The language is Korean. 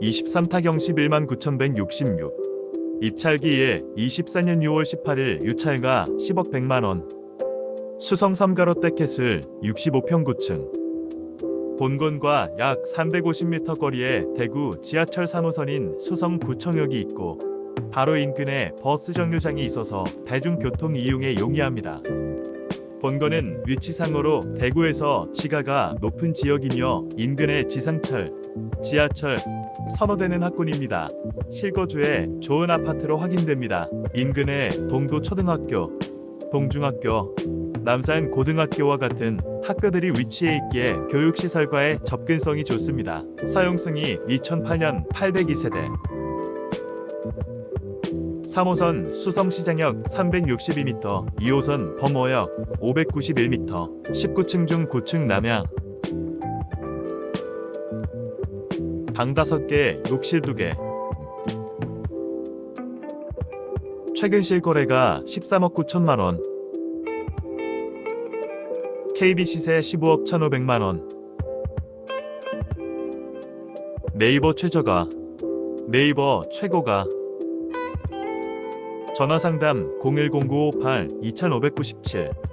23타경 11만 9,166 입찰기 1 24년 6월 18일 유찰가 10억 100만원. 수성 3가로대 캐슬 65평 고층. 본건과 약 350m 거리에 대구 지하철 3호선인 수성 구청역이 있고 바로 인근에 버스 정류장이 있어서 대중교통 이용에 용이합니다. 본건은 위치상으로 대구에서 지가가 높은 지역이며 인근에 지상철, 지하철, 선호되는 학군입니다. 실거주에 좋은 아파트로 확인됩니다. 인근에 동도 초등학교, 동중학교, 남산 고등학교와 같은 학교들이 위치해 있기에 교육시설과의 접근성이 좋습니다. 사용성이 2008년 802세대 3호선 수성시장역 362m, 2호선 범호역 591m, 19층 중 9층 남향 방 5개, 욕실 2개. 최근 실거래가 13억 9천만 원. KB 시세 15억 1,500만 원. 네이버 최저가 네이버 최고가. 전화 상담 010-958-2597